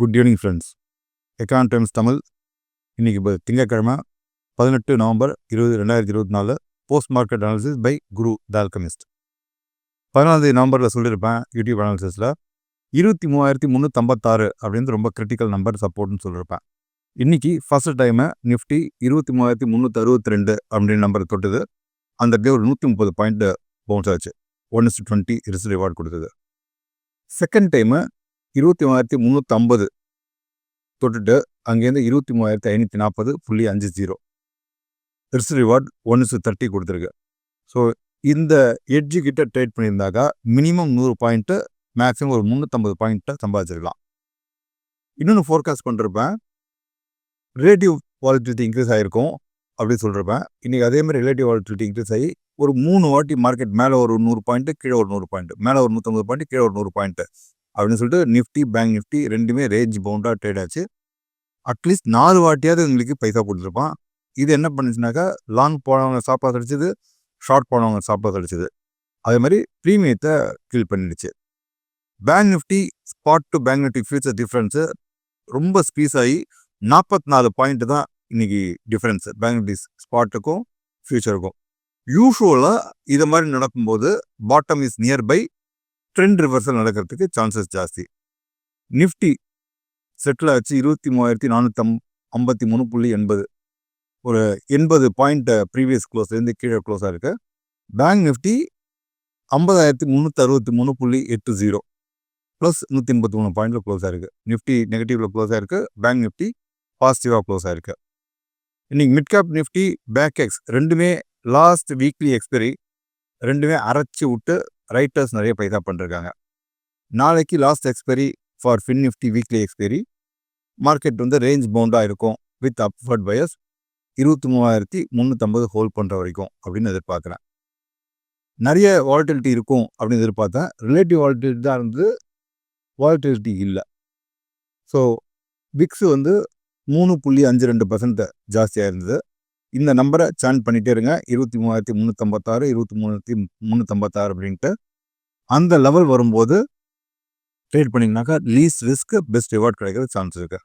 Good evening friends Econ Times Tamil இன்றைக்கி இப்போ திங்கட்கிழமை பதினெட்டு நவம்பர் இருபது ரெண்டாயிரத்தி இருபத்தி நாலு post market analysis by Guru the alchemist பதினாலாந்தேதி நவம்பரில் சொல்லியிருப்பேன் யூடியூப் அனாலிசிஸில் இருபத்தி மூவாயிரத்தி முந்நூற்றம்பத்தாறு அப்படின்னு ரொம்ப கிரிட்டிக்கல் நம்பர் சப்போர்ட்னு சொல்லியிருப்பேன். இன்றைக்கி ஃபஸ்ட் டைமு நிஃப்டி இருபத்தி மூவாயிரத்தி முந்நூற்றி அறுபத்தி ரெண்டு அப்படின்னு நம்பர் தொட்டுது. அந்த டே ஒரு நூற்றி முப்பது பாயிண்ட் பவுன்ஸ் ஆச்சு. One is twenty risk reward கொடுத்தது. செகண்ட் டைமு இருபத்தி மூவாயிரத்தி முந்நூற்றம்பது தொட்டுட்டு அங்கேருந்து இருபத்தி மூவாயிரத்தி ஐநூற்றி நாற்பது புள்ளி அஞ்சு ஜீரோ ரிஸ் ரிவார்ட் ஒன்று தேர்ட்டி கொடுத்துருக்கு. ஸோ இந்த எட்ஜு கிட்ட ட்ரேட் பண்ணியிருந்தாக்கா மினிமம் நூறு பாயிண்ட்டு மேக்ஸிமம் ஒரு முந்நூற்றம்பது பாயிண்ட்டை சம்பாதிச்சிருக்கலாம். இன்னொன்று ஃபோர்காஸ்ட் பண்ணிருப்பேன். ரிலேட்டிவ் வாலிட்டிலிட்டி இன்க்ரீஸ் ஆகிருக்கும் அப்படின்னு சொல்கிறப்பேன் இன்றைக்கி அதே மாதிரி ரிலேட்டிவ் வாலிட்டிலிட்டி இன்க்ரீஸ் ஆகி ஒரு மூணு வாட்டி மார்க்கெட் மேலே ஒரு நூறு பாயிண்ட்டு கீழே ஒரு நூறு பாயிண்ட் மேலே ஒரு நூற்றம்பது பாயிண்ட் கீழே ஒரு நூறு பாயிண்ட்டு அப்படின்னு சொல்லிட்டு நிஃப்டி பேங்க் நிஃப்டி ரெண்டுமே ரேஞ்ச் பவுண்டாக ட்ரேட் ஆச்சு. அட்லீஸ்ட் நாலு வாட்டியாவது எங்களுக்கு பைசா கொடுத்துருப்பான். இது என்ன பண்ணுச்சுனாக்கா லாங் போனவங்க சாப்பாடு அடிச்சது ஷார்ட் போனவங்க சாப்பாடு அடிச்சது அதே மாதிரி ப்ரீமியத்தை கில் பண்ணிடுச்சு. Bank Nifty spot to bank Nifty future difference ரொம்ப ஸ்பீஸ் ஆகி நாற்பத்தி நாலு பாயிண்ட் தான் இன்னைக்கு டிஃப்ரென்ஸ் பேங்க் நிஃப்டி ஸ்பாட்டுக்கும் ஃபியூச்சருக்கும் யூஷுவலாக இதை மாதிரி நடக்கும்போது bottom is nearby trend reversal நடக்கிறதுக்கு சான்சஸ் ஜாஸ்தி. நிஃப்டி செட்டில் ஆச்சு இருபத்தி மூவாயிரத்தி நானூற்றி ஐம்பத்தி மூணு புள்ளி எண்பது. ஒரு எண்பது பாயிண்ட் ப்ரீவியஸ் க்ளோஸ்லேருந்து கீழே க்ளோஸாக இருக்குது பேங்க் நிஃப்டி ஐம்பதாயிரத்தி முந்நூற்றி அறுபத்தி மூணு புள்ளி எட்டு ஜீரோ ப்ளஸ் நூற்றி எண்பத்தி மூணு பாயிண்டில் க்ளோஸ் ஆயிருக்கு நிஃப்டி நெகட்டிவில் க்ளோஸ் ஆயிருக்கு பேங்க் நிஃப்டி பாசிட்டிவாக க்ளோஸ் ஆயிருக்கு இன்றைக்கி mid cap Nifty back X ரெண்டுமே லாஸ்ட் வீக்லி எக்ஸ்பெரி ரெண்டுமே அரைச்சி விட்டு ரைட்டர்ஸ் நிறைய பைசா பண்ணிருக்காங்க. நாளைக்கு last expiry for Fin Nifty weekly expiry market வந்து ரேஞ்ச் பவுண்டாக இருக்கும் வித் அப்வர்ட் பயஸ் இருபத்தி மூவாயிரத்தி முந்நூற்றம்பது ஹோல்ட் பண்ணுற வரைக்கும் அப்படின்னு எதிர்பார்க்குறேன். நிறைய வாலட்டிலிட்டி இருக்கும் அப்படின்னு எதிர்பார்த்தேன். ரிலேட்டிவ் வாலட்டிலிட்டி தான் இருந்தது. வாலட்டிலிட்டி இல்லை. ஸோ விக்ஸ் வந்து மூணு புள்ளி அஞ்சு ரெண்டு பர்சன்ட் ஜாஸ்தியாக இருந்தது. இந்த நம்பரை சேன் பண்ணிகிட்டே இருங்க. இருபத்தி மூவாயிரத்தி முந்நூற்றம்பத்தாறு இருபத்தி மூணாயிரத்தி முந்நூற்றம்பத்தாறு அப்படின்ட்டு. அந்த லெவல் வரும்போது ட்ரேட் பண்ணிங்கனாக்கா லீஸ் ரிஸ்க்கு பெஸ்ட் ரிவார்ட் கிடைக்கிற சான்ஸ் இருக்கு.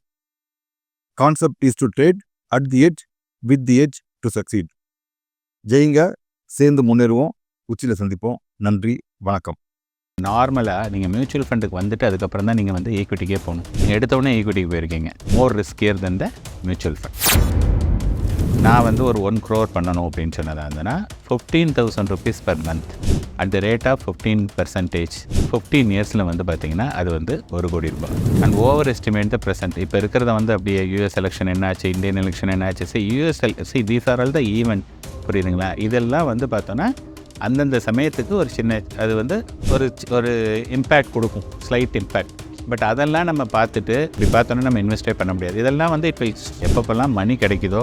Concept is to trade at the edge with the edge to succeed ஜெயிங்க சேர்ந்து முன்னேறுவோம். உச்சியில் சந்திப்போம். நன்றி வணக்கம். நார்மலாக நீங்கள் மியூச்சுவல் ஃபண்டுக்கு வந்துட்டு அதுக்கப்புறம் தான் நீங்கள் வந்து ஈக்விட்டிக்கே போகணும். நீங்கள் எடுத்த உடனே ஈக்விட்டிக்கு போயிருக்கீங்க. More riskier than the mutual fund நான் வந்து ஒரு ஒன் க்ரோர் பண்ணணும் அப்படின்னு சொன்னதாக இருந்தேன்னா fifteen thousand rupees per month at the rate of fifteen percentage fifteen இயர்ஸில் வந்து பார்த்தீங்கன்னா அது வந்து ஒரு கோடி ரூபாய். And over estimate the present இப்போ இருக்கிறத வந்து அப்படியே யூஎஸ் எலெக்ஷன் என்னாச்சு இந்தியன் எலெக்ஷன் என்னாச்சு see US see these are all the event புரியுதுங்களா? இதெல்லாம் வந்து பார்த்தோன்னா அந்தந்த சமயத்துக்கு ஒரு சின்ன அது வந்து ஒரு ஒரு இம்பேக்ட் கொடுக்கும் ஸ்லைட் இம்பேக்ட் பட் அதெல்லாம் நம்ம பார்த்துட்டு இப்படி பார்த்தோன்னா நம்ம இன்வெஸ்டே பண்ண முடியாது. இதெல்லாம் வந்து இப்போ எப்பப்பெல்லாம் மணி கிடைக்குதோ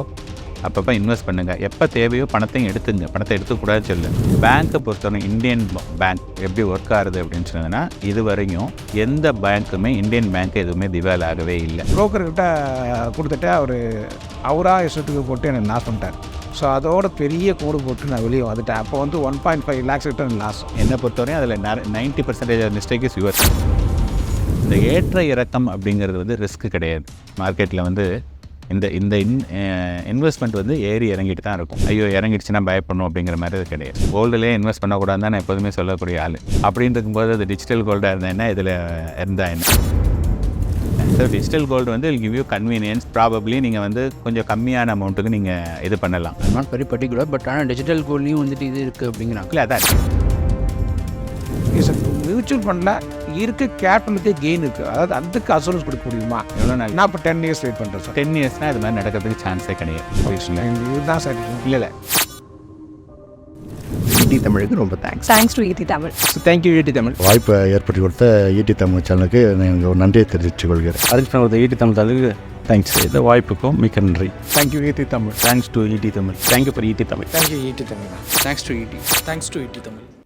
அப்பப்போ இன்வெஸ்ட் பண்ணுங்கள் எப்போ தேவையோ பணத்தையும் எடுத்துங்க. பணத்தை எடுத்துக்கூடாது சொல்லு. பேங்க்கை பொறுத்தவரை இந்தியன் பேங்க் எப்படி ஒர்க் ஆகுது அப்படின்னு சொன்னதுன்னா இது வரையும் எந்த பேங்க்குமே இந்தியன் பேங்க் எதுவுமே திவால் ஆகவே இல்லை. புரோக்கர்கிட்ட கொடுத்துட்டு அவர் அவராக இஷ்டத்துக்கு போட்டு எனக்கு லாஸ் பண்ணிட்டார் ஸோ அதோட பெரிய கோடு போட்டு நான் வெளியே வந்துட்டேன். அப்போ வந்து ஒன் பாயிண்ட் ஃபைவ் லேக்ஸ் கிட்ட லாஸ் என்னை பொறுத்தவரையும் அதில் ninety percentage mistake is your இந்த ஏற்ற இறக்கம் அப்படிங்கிறது வந்து ரிஸ்க் கிடையாது. மார்க்கெட்டில் வந்து இந்த இந்த இன் இன்வெஸ்ட்மெண்ட் வந்து ஏறி இறங்கிட்டு தான் இருக்கும். ஐயோ இறங்கிடுச்சுன்னா பயப்படணும் அப்படிங்கிற மாதிரி அது கிடையாது. கோல்டுலேயே இன்வெஸ்ட் பண்ணக்கூடாது தான் நான் எப்போதுமே சொல்லக்கூடிய ஆள். அப்படின்னு இருக்கும்போது அது டிஜிட்டல் கோல்டாக இருந்தா என்ன? இதில் இருந்தா என்ன? ஸோ டிஜிட்டல் கோல்டு வந்து கிவ் யூ கன்வீனியன்ஸ் ப்ராபப்ளி நீங்கள் வந்து கொஞ்சம் கம்மியான அமௌண்ட்டுக்கு நீங்கள் இது பண்ணலாம். நாட் வெரி பர்டிகுலர் பட் ஆனால் டிஜிட்டல் கோல்லையும் வந்துட்டு இது இருக்குது அப்படிங்கிறாங்க. இல்லை அதான். இஸ் மியூச்சுவல் ஃபண்டில் இருக்க கேபிட்டலுக்கே கெயின் இருக்குது அதாவது அதுக்கு அசூரன்ஸ் கொடுக்க முடியுமா எவ்வளோ நாள் நான் இப்போ டென் இயர்ஸ் வெயிட் பண்ணுறேன் சார் டென் இயர்ஸ்னால் இது மாதிரி நடக்கிறதுக்கு சான்ஸே கிடையாது இதுதான் சார் இல்லை இல்லை ஈடி தமிழுக்கு ரொம்ப thanks thanks to ET Tamil thank you ET Tamil வாய்ப்பை ஏற்படுத்தி கொடுத்த ஈடி தமிழ் சேனலுக்கு நான் ஒரு நன்றியை தெரிவித்துக் கொள்கிறேன் அரேஞ்ச் பண்ண ஈடி தமிழ் தாளுக்கு தேங்க்ஸ் இந்த வாய்ப்புக்கும் மிக்க நன்றி thank you ET Tamil thanks to ET Tamil thank you for ET Tamil thank you ET Tamil thanks to ET thanks to ET Tamil